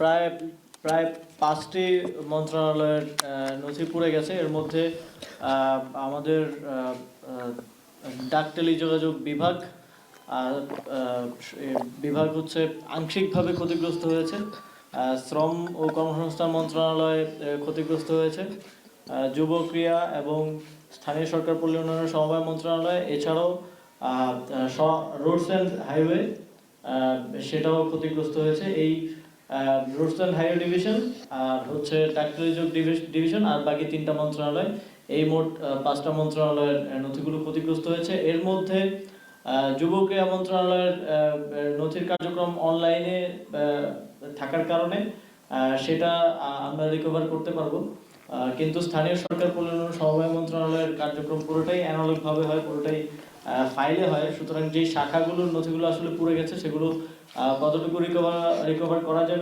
প্রায় প্রায় পাঁচটি মন্ত্রণালয়ের নথি পুড়ে গেছে। এর মধ্যে আমাদের ডাক টেলিযোগাযোগ বিভাগ বিভাগ হচ্ছে আংশিকভাবে ক্ষতিগ্রস্ত হয়েছে। শ্রম ও কর্মসংস্থান মন্ত্রণালয় ক্ষতিগ্রস্ত হয়েছে। যুব ক্রিয়া এবং স্থানীয় সরকার পল্লী সমবায় মন্ত্রণালয়, এছাড়াও রোডস অ্যান্ড হাইওয়ে সেটাও ক্ষতিগ্রস্ত হয়েছে। এই অ্যান্ড হাইওয়ে ডিভিশন আর হচ্ছে ডাক্তারিযোগ ডিভিশন আর বাকি তিনটা মন্ত্রণালয়। এই মোট পাঁচটা মন্ত্রণালয়ের নথিগুলো ক্ষতিগ্রস্ত হয়েছে। এর মধ্যে যুব ক্রিয়া মন্ত্রণালয়ের নথির কার্যক্রম অনলাইনে থাকার কারণে সেটা আমরা রিকভার করতে পারব। কিন্তু স্থানীয় সরকার পরিচালনা সমবায় মন্ত্রণালয়ের কার্যক্রম পুরোটাই অ্যানালগ ভাবে হয়, পুরোটাই ফাইলে হয়। সুতরাং যে শাখাগুলোর নথিগুলো আসলে পুড়ে গেছে, সেগুলো কতটুকু রিকভার রিকভার করা যাবে